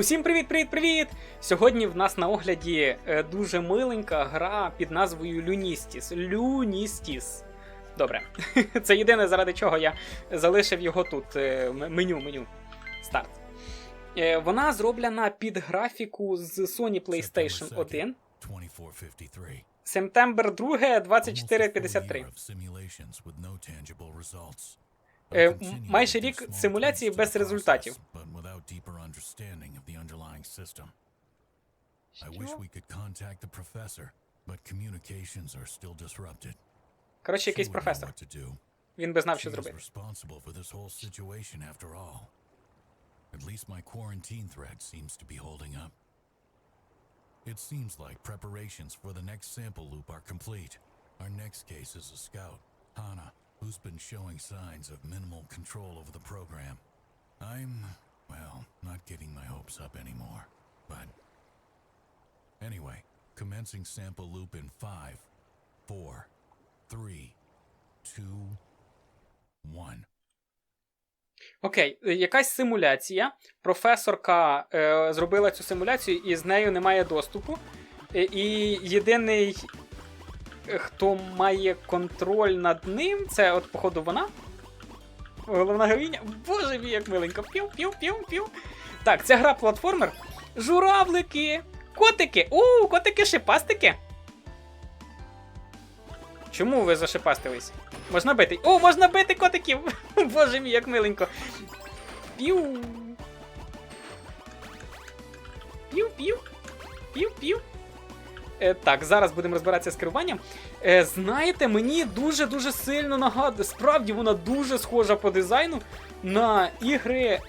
Усім привіт-привіт-привіт! Сьогодні в нас на огляді е, дуже миленька гра під назвою Люністіс. Люністіс. Добре. Це єдине, заради чого я залишив його тут. е, Меню, меню. Старт. Е, Вона зроблена під графіку з Sony PlayStation 1. 2453. 2, Almost a full 2453. year of simulations with no tangible results. Е, A м- continuum майже of рік small симуляції tweaks to без the результатів. process, but without deeper understanding of the underlying system. I wish we could contact the professor, but communications are still disrupted. Коротше, She якийсь would know професор. what to do. Він би знав, що She is зробити. responsible for this whole situation after all. At least my quarantine thread seems to be holding up. It seems like preparations for the next sample loop are complete. Our next case is a scout, Hana, who's been showing signs of minimal control over the program. I'm, well, not getting my hopes up anymore. But anyway, commencing sample loop in five, four, three, two, one. Окей, е, якась симуляція. Професорка е, зробила цю симуляцію, і з нею немає доступу. Е, і єдиний, е, хто має контроль над ним, це от, походу, вона. Головна героїня. Боже мій, як миленько. Пів, пів, пів, пів. Так, ця гра платформер. Журавлики! Котики! У, котики шипастики! Чому ви зашипастились? Можна бити. О, можна бити котиків! Боже мій, як миленько. Пів. Пів, пів. Е, так, зараз будемо розбиратися з керуванням. Е, знаєте, мені дуже-дуже сильно нагадує. Справді вона дуже схожа по дизайну на ігри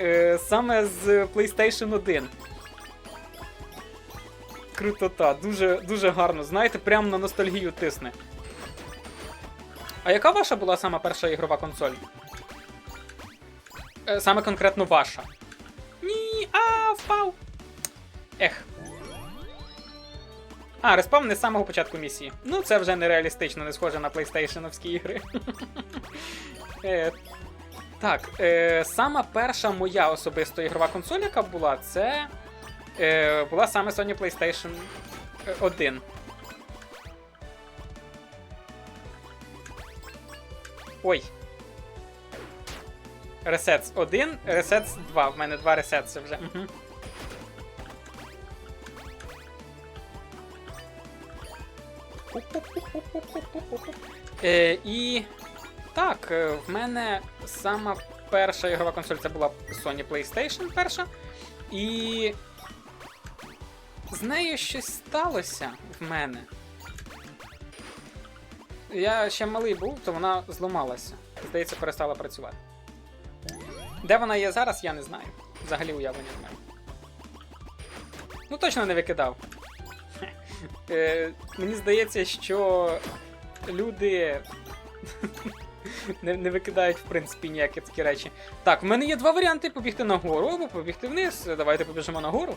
е, саме з PlayStation 1. Крутота, дуже, дуже гарно. Знаєте, прямо на ностальгію тисне. А яка ваша була сама перша ігрова консоль? Саме конкретно ваша. Ні, а, впав. Ех. А, респам не з самого початку місії. Ну, це вже нереалістично, не схоже на PlayStation ігри. е, так, е, сама перша моя особисто ігрова консоль, яка була, це е, була саме Sony PlayStation 1. Ой. Resets 1, Resets 2. В мене два ресетси вже. Угу. Е, і так, е, в мене сама перша ігрова консоль це була Sony PlayStation перша. І з нею щось сталося в мене. Я ще малий був, то вона зламалася. Здається, перестала працювати. Де вона є зараз, я не знаю. Взагалі уявлення не маю. Ну, точно не викидав. Е, мені здається, що люди не, не викидають, в принципі, ніякі такі речі. Так, в мене є два варіанти: побігти нагору або побігти вниз. Давайте побіжимо нагору.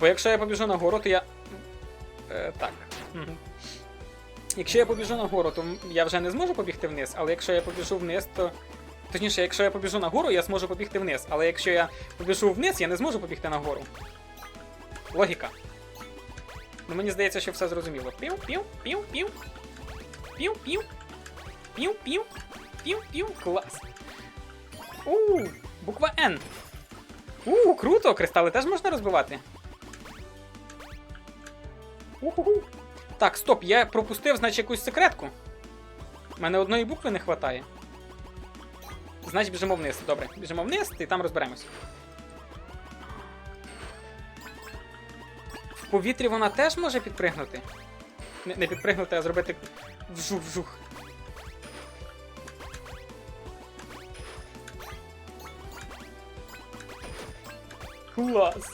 Бо якщо я побіжу нагору, то я. Е, так. Якщо я побіжу нагору, то я вже не зможу побігти вниз, але якщо я побіжу вниз, то. Точніше, якщо я побіжу нагору, я зможу побігти вниз. Але якщо я побіжу вниз, я не зможу побігти нагору. Логіка. Ну мені здається, що все зрозуміло. Пів, пів, пів, пів. Пів, пів. Пів, пів. Пів, пів. Клас. У, буква Н. У, круто! Кристали теж можна розбивати. Уху. Так, стоп, я пропустив, значить, якусь секретку. У мене одної букви не вистачає. Значить, біжимо вниз. Добре, біжимо вниз і там розберемось. Повітрі вона теж може підпригнути. Не, не підпригнути, а зробити вжух-вжух. Клас!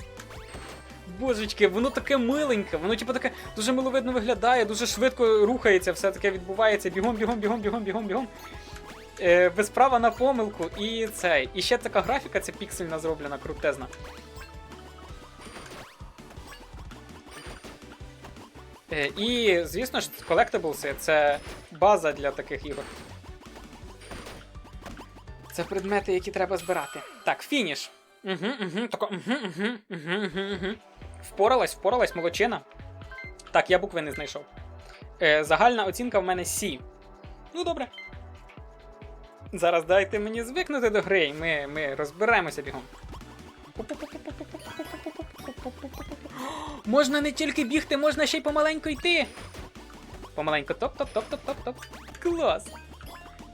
Божечки, воно таке миленьке, воно типу таке дуже миловидно виглядає, дуже швидко рухається, все таке відбувається. Бігом, бігом, бігом, бігом, бігом, бігом. Е, без на помилку і цей. І ще така графіка, ця піксельна зроблена, крутезна. І, звісно ж, колектаблси це база для таких ігор. Це предмети, які треба збирати. Так, фініш. Угу, угу, тако, угу, угу, угу, угу, угу. Впоралась, впоралась, молодчина. Так, я букви не знайшов. Е, загальна оцінка в мене Сі. Ну, добре. Зараз дайте мені звикнути до гри, ми, ми розберемося бігом. Можна не тільки бігти, можна ще й помаленьку йти. Помаленьку топ-топ-топ-топ-топ-топ. Клас.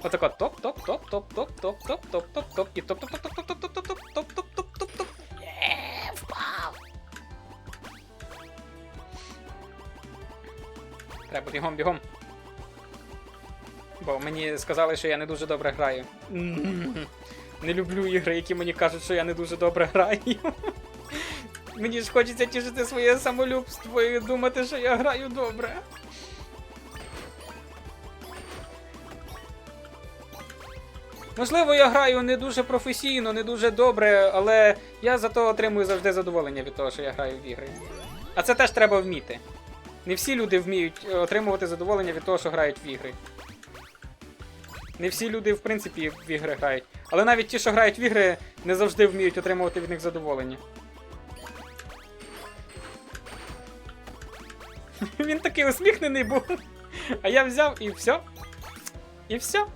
Отако топ-топ-топ-топ-топ-топ-топ-топ-топ і топ-топ-топ-топ-топ-топ-топ-топ-топ-топ. Є, Впав. Треба бігом, бігом. Бо мені сказали, що я не дуже добре граю. Не люблю ігри, які мені кажуть, що я не дуже добре граю. Мені ж хочеться тішити своє самолюбство і думати, що я граю добре. Можливо, я граю не дуже професійно, не дуже добре, але я зато отримую завжди задоволення від того, що я граю в ігри. А це теж треба вміти. Не всі люди вміють е, отримувати задоволення від того, що грають в ігри. Не всі люди, в принципі, в ігри грають. Але навіть ті, що грають в ігри, не завжди вміють отримувати від них задоволення. Він такий усміхнений був. А я взяв і все. І все.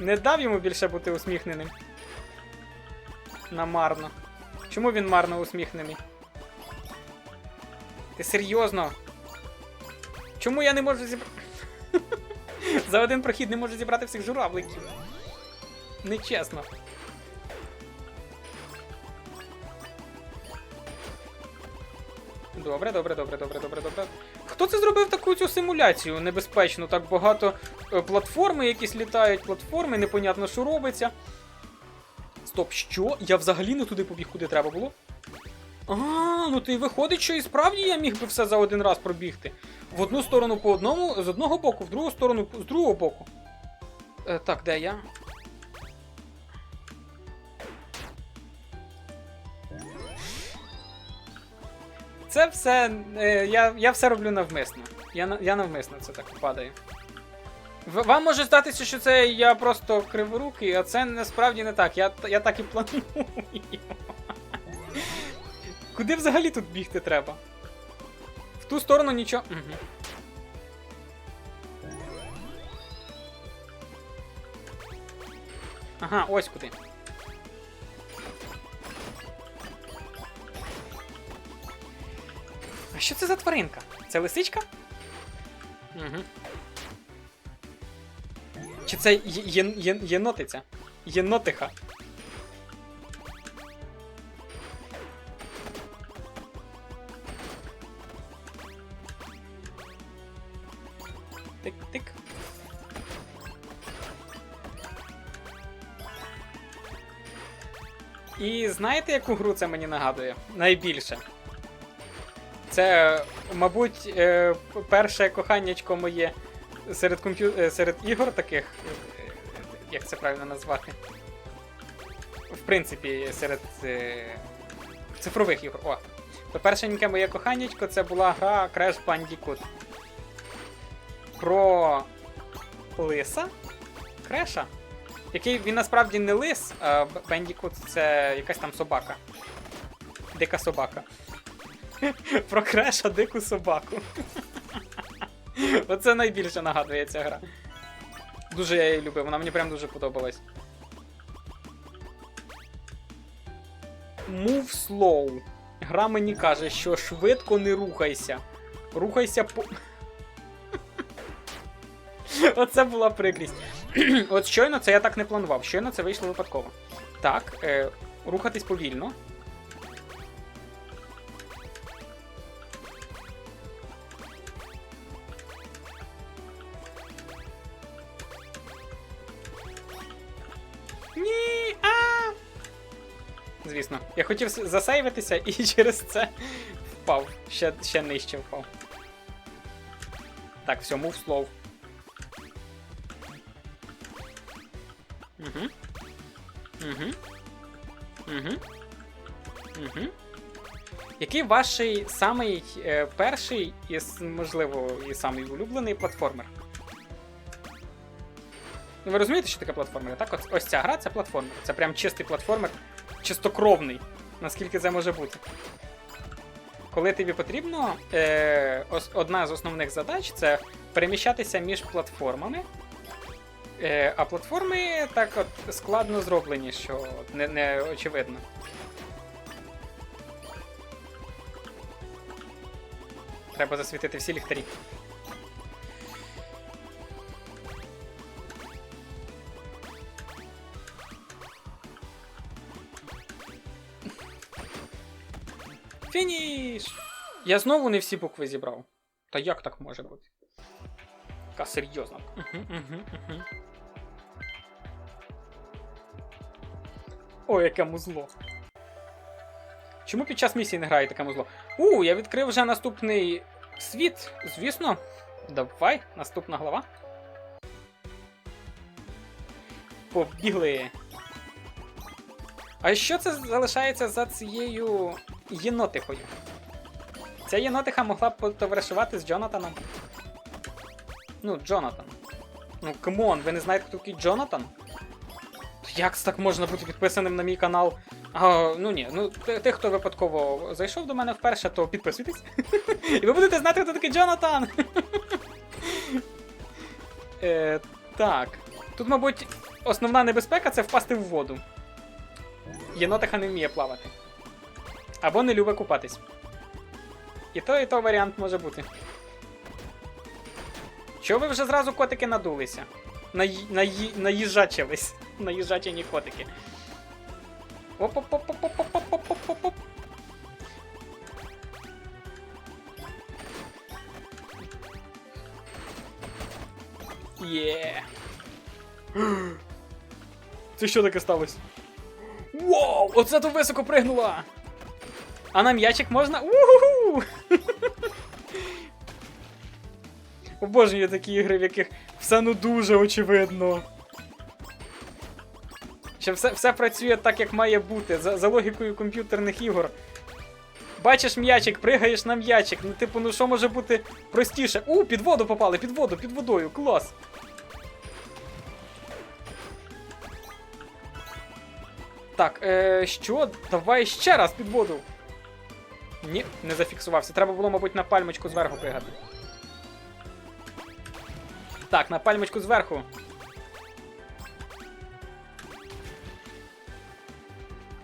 Не дав йому більше бути усміхненим. Намарно. Чому він марно усміхнений? Ти серйозно? Чому я не можу зібрати. За один прохід не можу зібрати всіх журавликів. Нечесно. Добре, добре, добре, добре, добре, добре. Хто це зробив таку цю симуляцію небезпечну? Так багато е, платформи якісь літають, платформи, непонятно, що робиться. Стоп, що? Я взагалі не туди побіг, куди треба було? А, ну ти виходить, що і справді я міг би все за один раз пробігти. В одну сторону по одному, з одного боку, в другу сторону з другого боку. Е, так, де я? Це все. Е, я, я все роблю навмисно. Я, я навмисно це так падаю. В- Вам може здатися, що це я просто криворукий, а це насправді не так. Я, я так і планую. Куди взагалі тут бігти треба? В ту сторону нічого. Угу. Ага, ось куди. Що це за тваринка? Це лисичка? Угу. Чи це є- є- єнотиця? Єнотиха. Тик-тик. І знаєте, яку гру це мені нагадує? Найбільше. Це, мабуть, е, перше коханнячко моє серед комп'ю... е, серед ігор таких. е, Як це правильно назвати? В принципі, серед цифрових ігор. О. То першеньке моє коханячко це була гра Crash Bandicoot. Про лиса Креша. Який він насправді не лис, а Бендікут це якась там собака. Дика собака. Про Креша дику собаку. Оце найбільше нагадує ця гра. Дуже я її любив, вона мені прям дуже подобалась. Move slow. Гра мені каже, що швидко не рухайся. Рухайся по. Оце була прикрість. От щойно це я так не планував. Щойно це вийшло випадково. Так, е, рухатись повільно. Звісно, я хотів засейвитися і через це впав. Ще, ще нижче впав. Так, все, move slow. Угу. Угу. Угу. Угу. Який ваш самий е, перший і, можливо, і самий улюблений платформер? Ну, ви розумієте, що таке платформер? Так, ось, ось ця гра це платформер. Це прям чистий платформер. Чистокровний. Наскільки це може бути. Коли тобі потрібно, е, одна з основних задач це переміщатися між платформами. Е, а платформи так от складно зроблені, що не, не очевидно. Треба засвітити всі ліхтарі. Я знову не всі букви зібрав. Та як так може бути? Така серйозна. Угу, угу, угу. Ой, яке музло. Чому під час місії не грає таке музло? У, я відкрив вже наступний світ. Звісно. Давай, наступна глава. Побігли. А що це залишається за цією єнотихою? Ця єнотиха могла б потоваришувати з Джонатаном. Ну, Джонатан. Ну, камон, ви не знаєте, хто такий Джонатан? Як так можна бути підписаним на мій канал? А, ну ні, ну ти, ти, хто випадково зайшов до мене вперше, то підписуйтесь. І ви будете знати, хто такий Джонатан. е, так. Тут, мабуть, основна небезпека це впасти в воду. Єнотиха не вміє плавати. Або не любить купатись. І то, і то варіант може бути. Чого ви вже зразу котики надулися? Наї... Наї... Наїжачились. Наїжачені котики. Оп-оп-оп-оп-оп-оп-оп-оп-оп-оп. Є. Це що таке сталося? Вау! Оце то високо пригнула! А на м'ячик можна? Уху! Обожнюю такі ігри, в яких все ну дуже очевидно. Що все, все працює так, як має бути, за, за логікою комп'ютерних ігор. Бачиш м'ячик, пригаєш на м'ячик. Ну, типу, ну що може бути простіше? У, під воду попали, під воду, під водою, клас. Так, е, що? Давай ще раз під воду. Ні, не зафіксувався. Треба було, мабуть, на пальмочку зверху пригати. Так, на пальмочку зверху.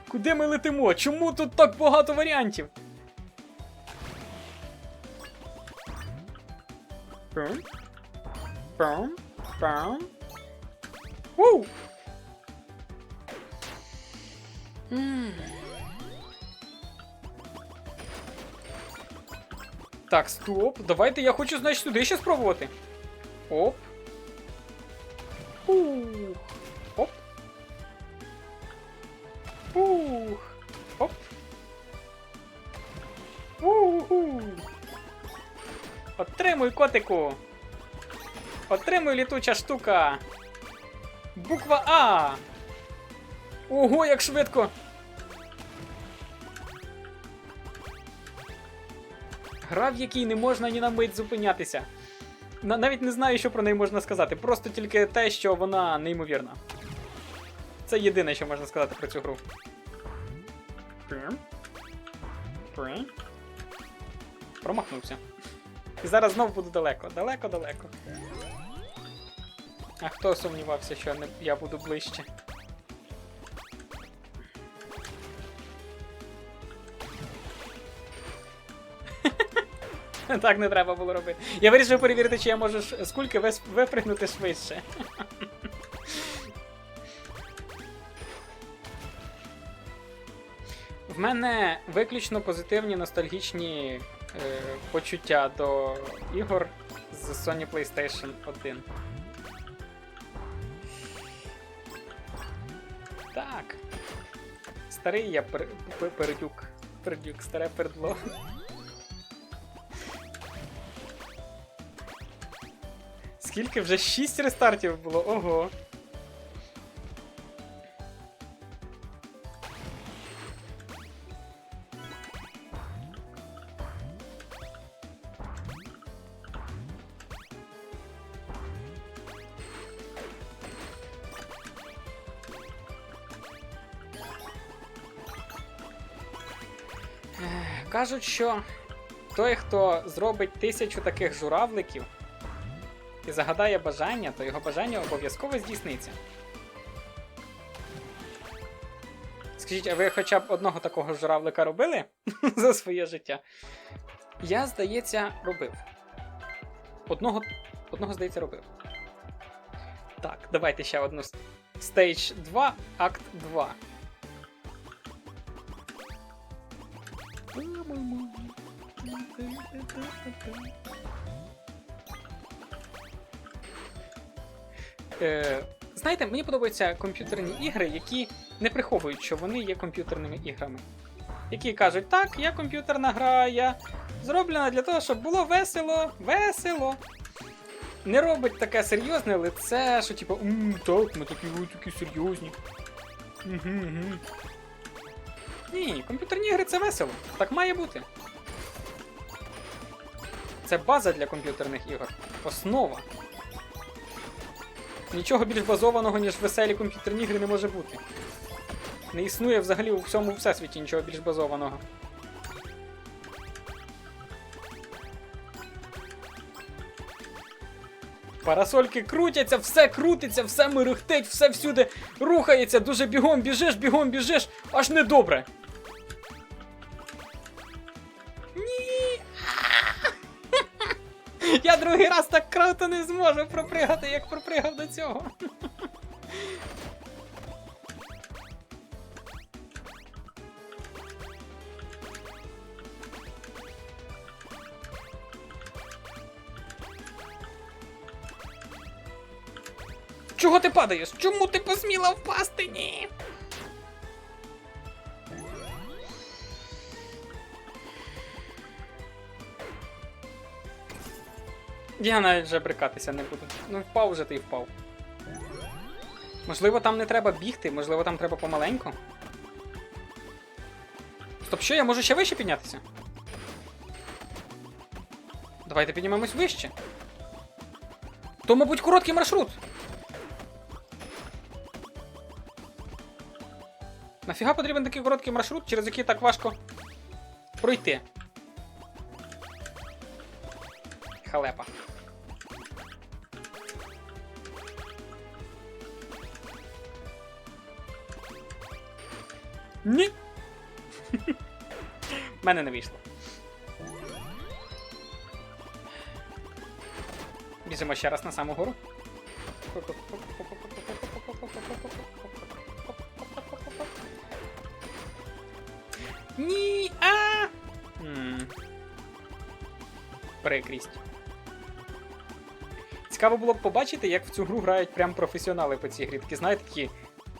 Куди ми летимо? Чому тут так багато варіантів? Пум. Пум. Пум. Уу! Так, стоп. Давайте я хочу, значить, сюди ще спробувати. Оп. Ух. Оп. Ух. Оп. Уху. Отримуй котику. Отримуй літуча штука. Буква А. Ого, як швидко. Гра, в якій не можна ні на мить зупинятися. На- навіть не знаю, що про неї можна сказати. Просто тільки те, що вона неймовірна. Це єдине, що можна сказати про цю гру. Промахнувся. І зараз знов буду далеко. Далеко-далеко. А хто сумнівався, що не- я буду ближче? Так не треба було робити. Я вирішив перевірити, чи я можу з кульки випригнути швидше. В мене виключно позитивні ностальгічні е, почуття до ігор з Sony PlayStation 1. Так. Старий я пер- пердюк. Пердюк, старе пердло. Скільки вже 6 рестартів було? Ого. Кажуть, що той, хто зробить тисячу таких журавликів і загадає бажання, то його бажання обов'язково здійсниться. Скажіть, а ви хоча б одного такого журавлика робили за своє життя? Я, здається, робив. Одного, одного здається, робив. Так, давайте ще одну. с- Stage 2, акт 2. Е, знаєте, мені подобаються комп'ютерні ігри, які не приховують, що вони є комп'ютерними іграми. Які кажуть, так, я комп'ютерна гра, я зроблена для того, щоб було весело, весело. Не робить таке серйозне лице, що типу, «М, так, ми такі, такі серйозні. Угу, угу. Ні, комп'ютерні ігри це весело. Так має бути. Це база для комп'ютерних ігор. Основа. Нічого більш базованого, ніж веселі комп'ютерні ігри не може бути. Не існує взагалі у всьому всесвіті нічого більш базованого. Парасольки крутяться, все крутиться, все мерехтить, все всюди рухається, дуже бігом біжиш, бігом біжиш, аж недобре. Я другий раз так круто не зможу пропригати, як пропригав до цього. Чого ти падаєш? Чому ти посміла впасти? Ні. Я навіть вже брикатися не буду. Ну впав вже ти й впав. Можливо, там не треба бігти, можливо, там треба помаленьку. Стоп, що, я можу ще вище піднятися? Давайте піднімемось вище. То, мабуть, короткий маршрут. Нафіга потрібен такий короткий маршрут, через який так важко пройти. Халепа. Ні. Мене не вийшло. Біжимо ще раз на саму гору. Ні, а! Прикрість. Цікаво було б побачити, як в цю гру грають прям професіонали по цій грі. Такі, знаєте, такі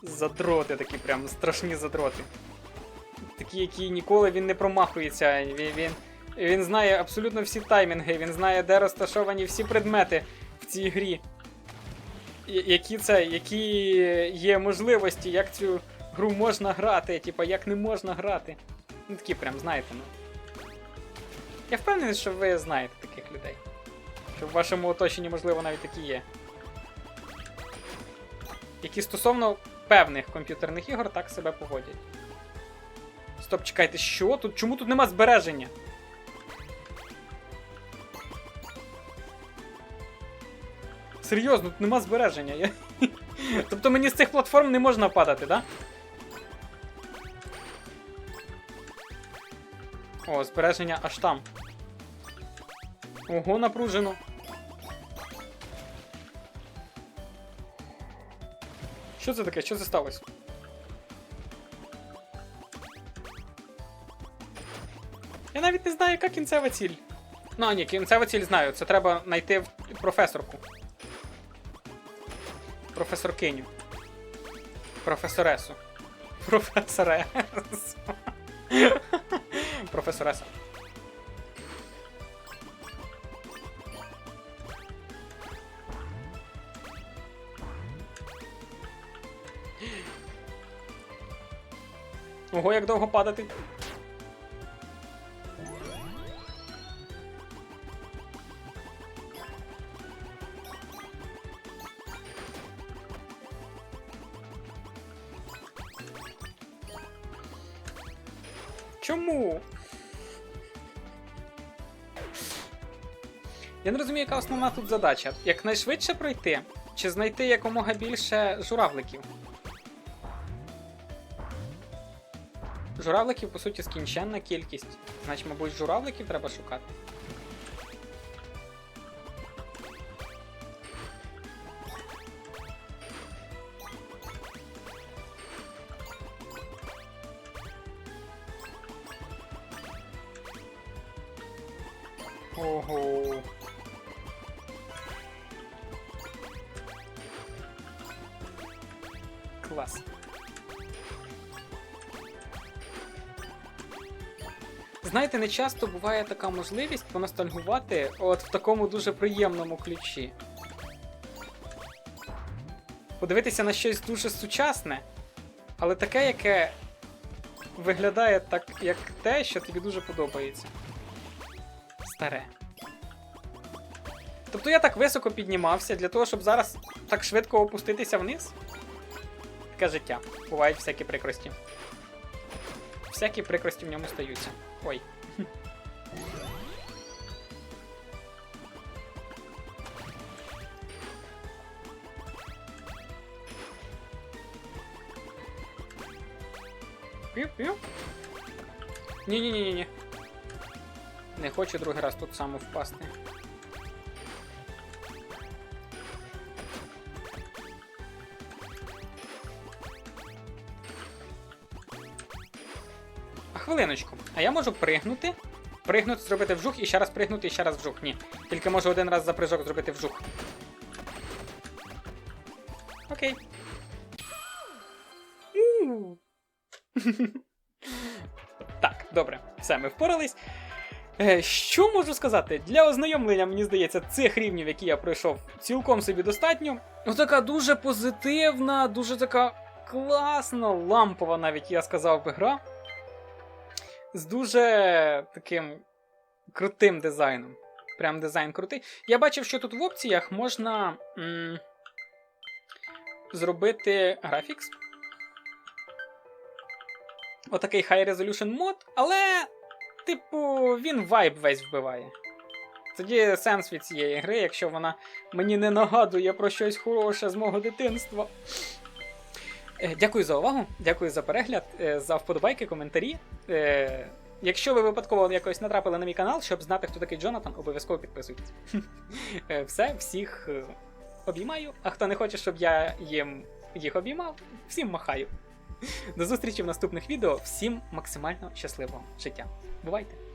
задроти, такі прям страшні задроти. Такі, які ніколи він не промахується. Він, він, він знає абсолютно всі таймінги, він знає, де розташовані всі предмети в цій грі. Які це, які є можливості, як цю гру можна грати, типа як не можна грати. Ну такі прям, знаєте, ну. Я впевнений, що ви знаєте таких людей. Що в вашому оточенні, можливо, навіть такі є. Які стосовно певних комп'ютерних ігор так себе поводять. Стоп, чекайте, що? Тут, чому тут нема збереження? Серйозно, тут нема збереження. Я... тобто мені з цих платформ не можна падати, да? О, збереження аж там. Ого, напружено. Що це таке? Що це сталося? Я навіть не знаю, яка кінцева ціль. Ну, ні, кінцева ціль знаю. Це треба знайти професорку. Професоркиню. Професоресу. Професоресу. Професореса. Ого, як довго падати. Чому? Я не розумію, яка основна тут задача: якнайшвидше пройти, чи знайти якомога більше журавликів. Журавликів, по суті, скінченна кількість. Значить, мабуть, журавликів треба шукати. Знаєте, не часто буває така можливість поностальгувати от в такому дуже приємному ключі. Подивитися на щось дуже сучасне, але таке, яке виглядає так, як те, що тобі дуже подобається. Старе. Тобто я так високо піднімався для того, щоб зараз так швидко опуститися вниз? Таке життя. Бувають всякі прикрості. Всякі прикрості в ньому стаються. Ой. Пів-пів. Ні-ні-ні-ні. Не хочу другий раз тут саме впасти. А хвилиночку. А я можу пригнути, пригнути, зробити вжух і ще раз пригнути і ще раз вжух. Ні. Тільки можу один раз за прыжок зробити вжух. Окей. Так, добре, все, ми впорались. Е, Що можу сказати? Для ознайомлення, мені здається, цих рівнів, які я пройшов, цілком собі достатньо. Отака дуже позитивна, дуже така класна, лампова, навіть я сказав би, гра. З дуже таким крутим дизайном. Прям дизайн крутий. Я бачив, що тут в опціях можна м- зробити графікс. Отакий High Resolution мод, але, типу, він вайб весь вбиває. Тоді сенс від цієї гри, якщо вона мені не нагадує про щось хороше з мого дитинства. Е, Дякую за увагу, дякую за перегляд, е, за вподобайки, коментарі. Е, Якщо ви випадково якось натрапили на мій канал, щоб знати, хто такий Джонатан, обов'язково підписуйтесь. Все, всіх обіймаю. А хто не хоче, щоб я їм їх обіймав, всім махаю. До зустрічі в наступних відео. Всім максимально щасливого життя. Бувайте!